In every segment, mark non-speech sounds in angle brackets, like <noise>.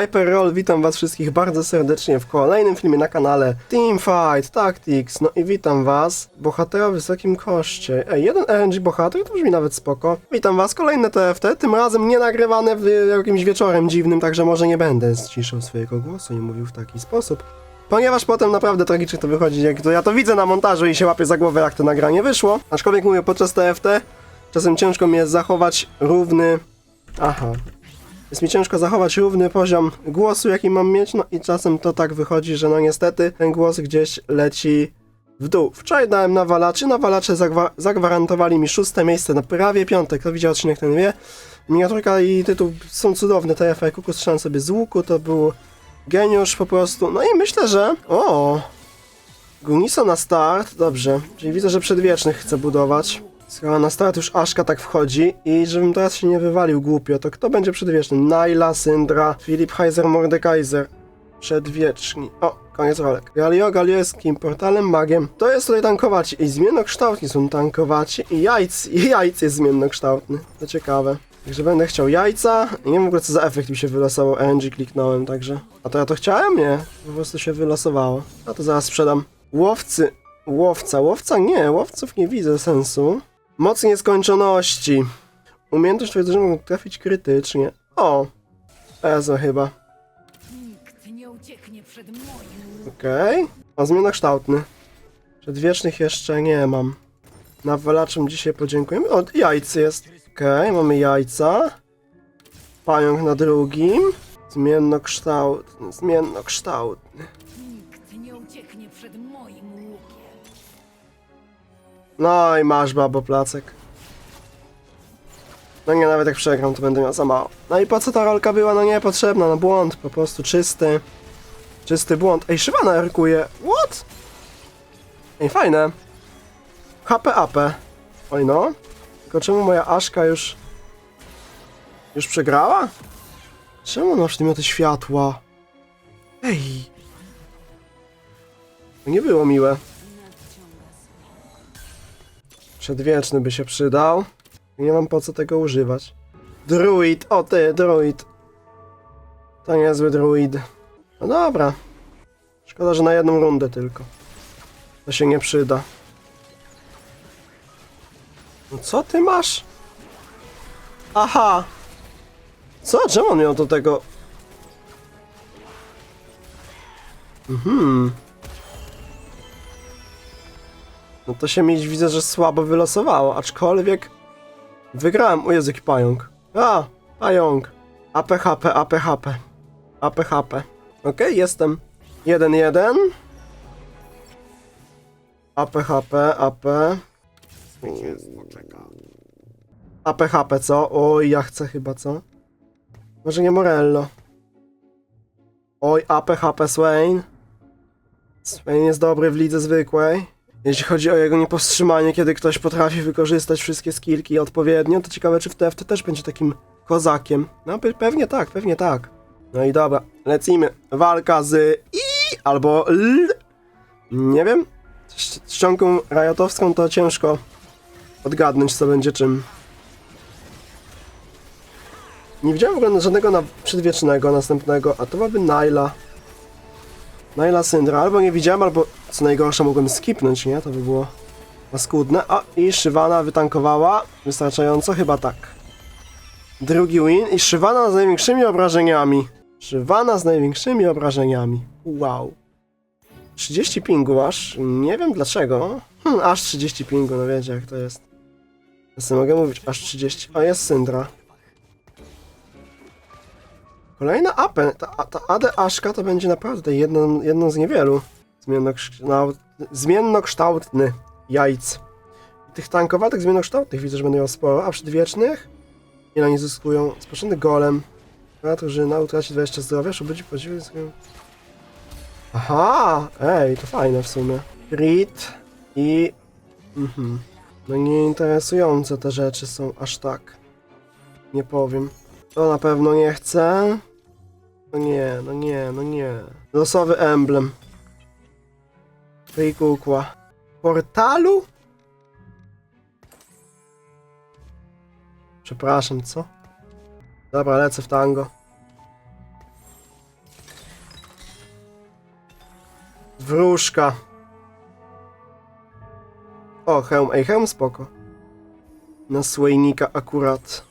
Hyperroll, witam was wszystkich bardzo serdecznie w kolejnym filmie na kanale Teamfight Tactics. No i witam was, bohatera wysokim koszcie. Ej, jeden RNG bohater, to brzmi nawet spoko. Witam was, kolejne TFT, tym razem nie nagrywane w jakimś wieczorem dziwnym, także może nie będę ściszał swojego głosu i mówił w taki sposób. Ponieważ potem naprawdę tragicznie to wychodzi, jak to ja to widzę na montażu i się łapię za głowę, jak to nagranie wyszło. Aczkolwiek mówię, podczas TFT czasem ciężko mi jest zachować równy... Aha, jest mi ciężko zachować równy poziom głosu, jaki mam mieć, no i czasem to tak wychodzi, że no niestety ten głos gdzieś leci w dół. Wczoraj dałem na walaczy, na walacze zagwa- zagwarantowali mi szóste miejsce na prawie piątek, kto widział odcinek ten wie. Miniaturka i tytuł są cudowne, TFA Kuku strzelam sobie z łuku, to był geniusz po prostu. No i myślę, że... O! Guniso na start, dobrze, czyli widzę, że przedwiecznych chce budować. Skoro na start już Aszka tak wchodzi i żebym teraz się nie wywalił głupio, to kto będzie przedwieczny? Naila, Syndra, Filip Heiser, Mordekaiser. Przedwieczni. O, koniec rolek. Galio, Galio jest kim? Portalem, magiem. To jest tutaj tankowaci. I zmiennokształtni są tankowaci. I jajc, i jajc jest zmiennokształtny. To ciekawe. Także będę chciał jajca. Nie wiem w ogóle co za efekt mi się wylosował. RNG kliknąłem, także. A to ja to chciałem? Nie. Po prostu się wylosowało. A to zaraz sprzedam. Łowcy. Łowca. Łowca nie. Łowców nie widzę sensu. Moc nieskończoności. Umiejętność twoje drużyny mogą trafić krytycznie. O! Ezo chyba. Nikt nie ucieknie przed moim Okej. O zmianach kształtny. Przedwiecznych jeszcze nie mam. Nawalaczem dzisiaj podziękujemy. O, jajcy jest. Okej, mamy jajca. Pająk na drugim. Zmiennokształtny, zmiennokształtny. No i masz babo placek. No nie, nawet jak przegram, to będę miał za mało. No i po co ta rolka była? No niepotrzebna, no błąd, po prostu czysty. Czysty błąd. Ej, Szywana erkuje. What? Ej, fajne. HP AP. Oj no. Tylko czemu moja Aszka już... Już przegrała? Czemu ona przedmioty światła? Ej. Nie było miłe. Przedwieczny by się przydał. Nie mam po co tego używać. Druid, o ty, druid. To niezły druid. No dobra. Szkoda, że na jedną rundę tylko. To się nie przyda. No co ty masz? Aha! Co? Czemu on miał do tego? Mhm. No to się mi widzę, że słabo wylosowało, aczkolwiek wygrałem. O Jezu, jaki pająk. A, pająk. APHP, APHP. APHP. Okej, jestem. 1-1. APHP, AP. APHP, co? Oj, ja chcę chyba, co? Może nie Morello. Oj, APHP Swain. Swain jest dobry w lidze zwykłej. Jeśli chodzi o jego niepowstrzymanie, kiedy ktoś potrafi wykorzystać wszystkie skillki odpowiednio, to ciekawe, czy w TFT też będzie takim kozakiem. No pe- pewnie tak, pewnie tak. No i dobra, lecimy. Walka z I albo L. Nie wiem. Z czcionką rajotowską to ciężko odgadnąć, co będzie czym. Nie widziałem w ogóle żadnego na przedwiecznego następnego, a to byłaby Naila. Naila Syndra, albo nie widziałem, albo co najgorsze mogłem skipnąć, nie? To by było paskudne. A i Shyvana wytankowała wystarczająco, chyba tak. Drugi win i Shyvana z największymi obrażeniami. Shyvana z największymi obrażeniami. Wow. 30 pingu aż, nie wiem dlaczego. Hmm, aż 30 pingu, no wiecie jak to jest. Ja mogę mówić, aż 30. O, jest Syndra. Kolejna AP, ta, ta AD Aszka to będzie naprawdę jedną, jedną z niewielu zmiennokształ- zmiennokształtny jajc. Tych tankowanych zmiennokształtnych widzę, że będą miał sporo, a przedwiecznych ile oni zyskują? Spoczynny golem. A drużyna utraci 20 zdrowia, żeby być podziwiać swoją... Aha! Ej, to fajne w sumie. Crit i... Mhm. No nieinteresujące te rzeczy są aż tak. Nie powiem. To na pewno nie chcę. No nie, no nie, no nie. Losowy emblem. Kukła. Portalu? Przepraszam, co? Dobra, lecę w tango. Wróżka. O, hełm. Ej, hełm spoko. Na słejnika akurat.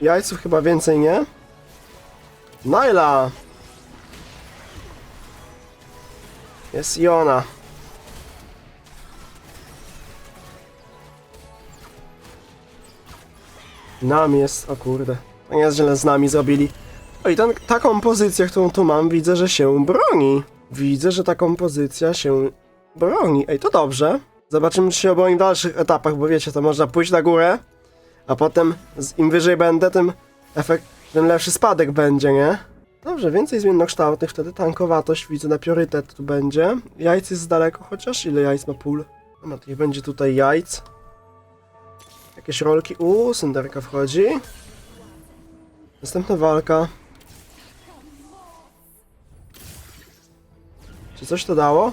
Jajców chyba więcej, nie? Naila! Jest i ona. Nam jest, o kurde. To nie źle z nami zrobili. O i ten, ta kompozycja, którą tu mam, widzę, że się broni. Widzę, że ta kompozycja się broni. Ej, to dobrze. Zobaczymy, czy się obroni w dalszych etapach, bo wiecie, to można pójść na górę, a potem z- im wyżej będę, tym efekt, tym lepszy spadek będzie, nie? Dobrze, więcej zmiennokształtnych, wtedy tankowatość widzę na priorytet tu będzie. Jajc jest z daleko, chociaż ile jajc ma pól? No to niech będzie tutaj jajc. Jakieś rolki. Uuu, synderka wchodzi. Następna walka. Czy coś to dało?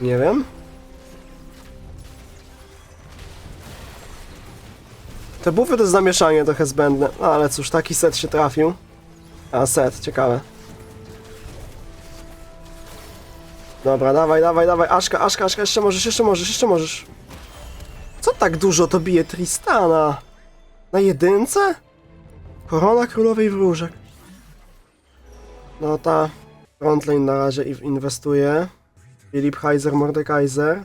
Nie wiem. Te bufy to jest zamieszanie trochę zbędne. No ale cóż, taki set się trafił. A, set, ciekawe. Dobra, dawaj, dawaj, dawaj. Aszka, Aszka, Aszka, jeszcze możesz, jeszcze możesz, jeszcze możesz. Co tak dużo to bije Tristana? Na jedynce? Korona Królowej Wróżek. No ta frontline na razie inwestuje. Filip Heiser, Mordekaiser.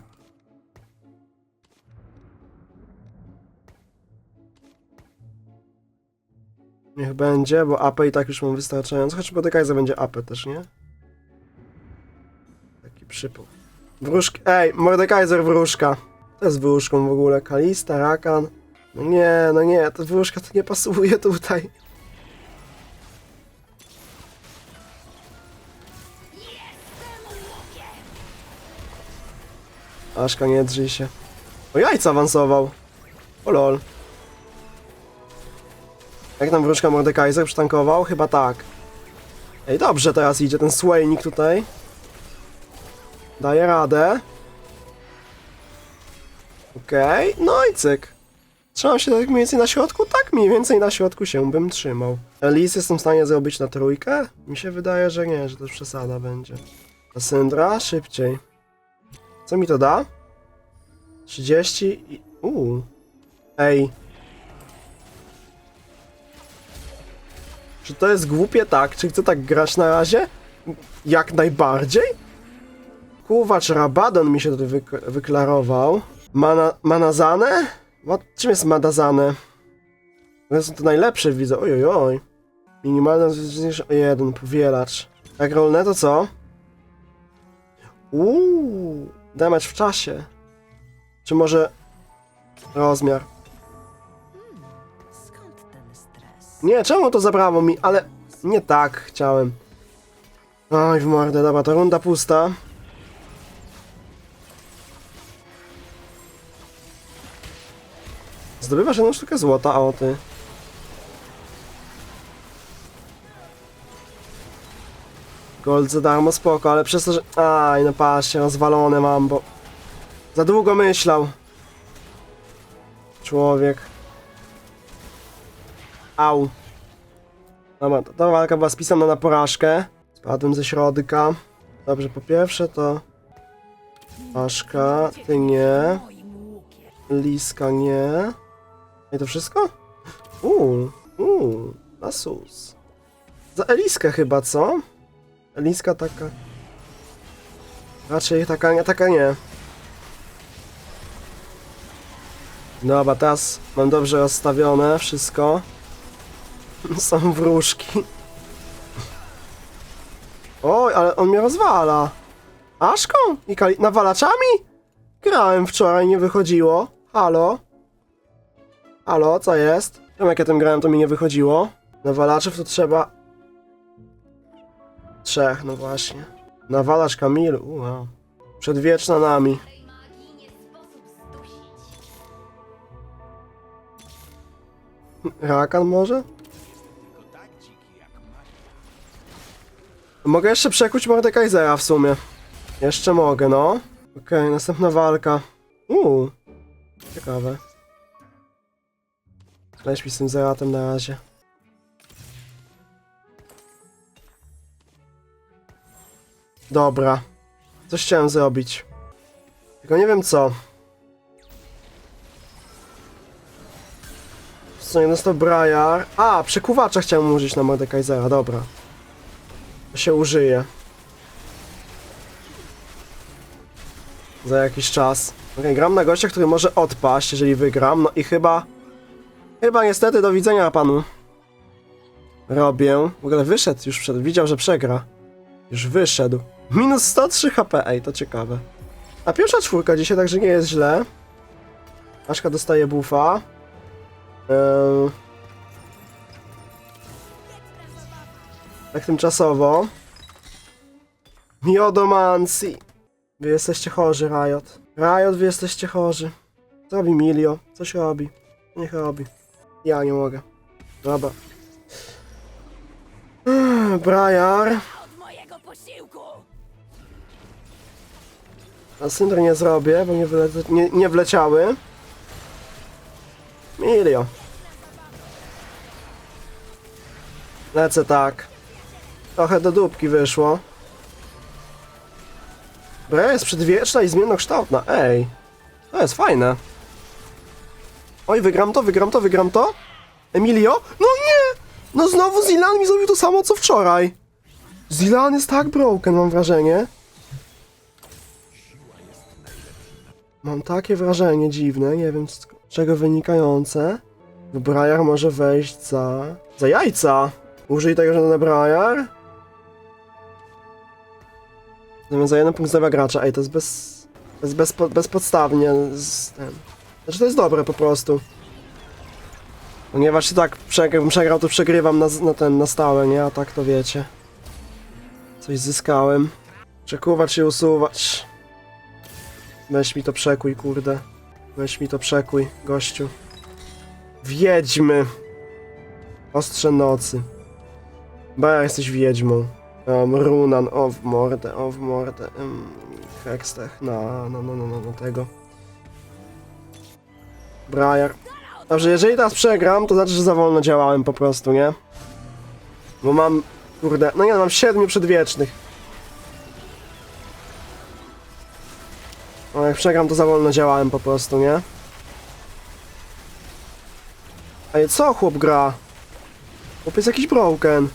Niech będzie, bo AP i tak już mam wystarczająco. Choć Mordekaiser będzie AP też, nie? Taki przypał. Wróżki. Ej, Mordekaiser wróżka. To jest wróżką w ogóle. Kalista, Rakan. No nie, no nie, ta wróżka to nie pasuje tutaj. Aszka, nie drzyj się. O, jajca awansował. O lol. Jak tam wróżka Mordekaiser przytankował? Chyba tak. Ej, dobrze teraz idzie ten słejnik tutaj. Daje radę. Okej, no i cyk. Trzymam się tak mniej więcej na środku? Tak, mniej więcej na środku się bym trzymał. Lis jestem w stanie zrobić na trójkę? Mi się wydaje, że nie, że to przesada będzie. A Syndra? Szybciej. Co mi to da? 30 i... Uuu. Ej. Czy to jest głupie? Tak. Czy chcę tak grać na razie? Jak najbardziej? Kuwacz Rabadon mi się tutaj wyk wyklarował. Mana, manazane? What? Czym jest manazane? To są to najlepsze, widzę. Oj, oj. Minimalne zwiększenie o jeden, powielacz. Jak rolne to co? Uuu, damage w czasie. Czy może rozmiar? Nie, czemu to zabrało mi? Ale nie tak chciałem. Oj, w mordę, dobra, to runda pusta. Zdobywasz jedną sztukę złota, a o ty. Gold za darmo, spoko, ale przez to, że... Aj, no patrzcie, rozwalone mam, bo... Za długo myślał. Człowiek. Au. Dobra, to ta walka była spisana na porażkę. Spadłem ze środka. Dobrze, po pierwsze to... Aszka, ty nie. Liska nie. I to wszystko? Uuu, uuu, Asus. Za Eliskę chyba, co? Eliska taka... Raczej taka taka nie. Dobra, teraz mam dobrze rozstawione wszystko. <laughs> Są wróżki. Oj, ale on mnie rozwala. Aszką? I kali... nawalaczami? Grałem wczoraj, nie wychodziło. Halo? Halo, co jest? Wiem jak ja tym grałem, to mi nie wychodziło. Nawalaczów to trzeba... Trzech, no właśnie. Nawalacz Kamilu, u, wow. Przedwieczna nami. Rakan może? Mogę jeszcze przekuć Mordekaisera w sumie. Jeszcze mogę, no. Okej, następna walka. Uuu, ciekawe. Lećmy z tym zeratem na razie. Dobra. Coś chciałem zrobić. Tylko nie wiem co. Co nie dostał Briar. A, przekuwacza chciałem użyć na Mordekaisera, dobra. Się użyje. Za jakiś czas. Okej, gram na gościa, który może odpaść, jeżeli wygram. No i chyba... Chyba niestety do widzenia panu. Robię. W ogóle wyszedł już przed. Widział, że przegra. Już wyszedł. Minus 103 HP, ej, to ciekawe. A pierwsza czwórka dzisiaj, także nie jest źle. Aszka dostaje buffa. Eee... Tak tymczasowo. Miodomancy. Wy jesteście chorzy, Riot. Riot, wy jesteście chorzy. Co robi Milio? Coś robi. Niech robi. Ja nie mogę. Dobra. <sighs> Briar. A syndry nie zrobię, bo nie, wyle, nie, nie wleciały. Milio. Lecę tak. Trochę do dupki wyszło. Bra jest przedwieczna i zmiennokształtna. Ej. To jest fajne. Oj, wygram to, wygram to, wygram to. Emilio? No nie! No znowu Zilan mi zrobił to samo co wczoraj. Zilan jest tak broken, mam wrażenie. Mam takie wrażenie dziwne, nie wiem z czego wynikające. Briar może wejść za... za jajca! Użyj tego, że na Briar. Zamiast za jeden punkt zdrowia gracza. Ej, to jest bez... Jest bezpo, bezpodstawnie z ten... Znaczy to jest dobre po prostu. Ponieważ się tak przeg przegrał, to przegrywam na, na ten, na stałe, nie? A tak to wiecie. Coś zyskałem. Przekuwać się usuwać. Weź mi to przekuj, kurde. Weź mi to przekuj, gościu. Wiedźmy. Ostrze nocy. Ba, jesteś wiedźmą. Um, Runan, o w mordę, o w mordę. Um, Hextech, na, no, no, no, no, no, tego. Briar. Dobrze, jeżeli teraz przegram, to znaczy, że za wolno działałem po prostu, nie? Bo mam, kurde, no nie, mam siedmiu przedwiecznych. No jak przegram, to za wolno działałem po prostu, nie? Ej, co chłop gra? Chłop jest jakiś broken.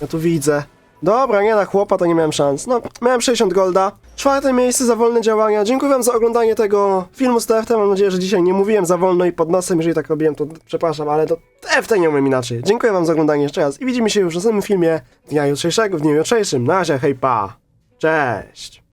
Ja tu widzę. Dobra, nie na chłopa to nie miałem szans. No, miałem 60 golda. Czwarte miejsce za wolne działania. Dziękuję wam za oglądanie tego filmu z TFT. Mam nadzieję, że dzisiaj nie mówiłem za wolno i pod nosem. Jeżeli tak robiłem, to przepraszam, ale to TFT nie umiem inaczej. Dziękuję wam za oglądanie jeszcze raz i widzimy się już w następnym filmie dnia jutrzejszego, w dniu jutrzejszym. Na razie, hej pa! Cześć!